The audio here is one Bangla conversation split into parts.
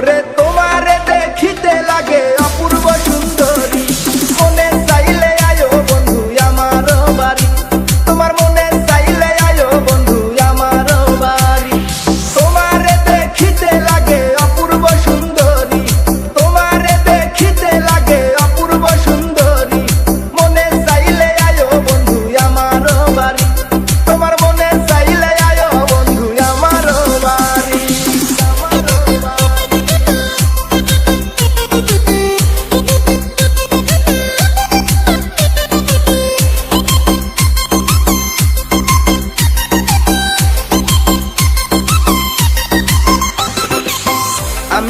ওরে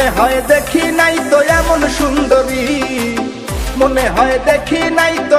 মনে হয় দেখি নাই তো এমন সুন্দরী। মনে হয় দেখি নাই তো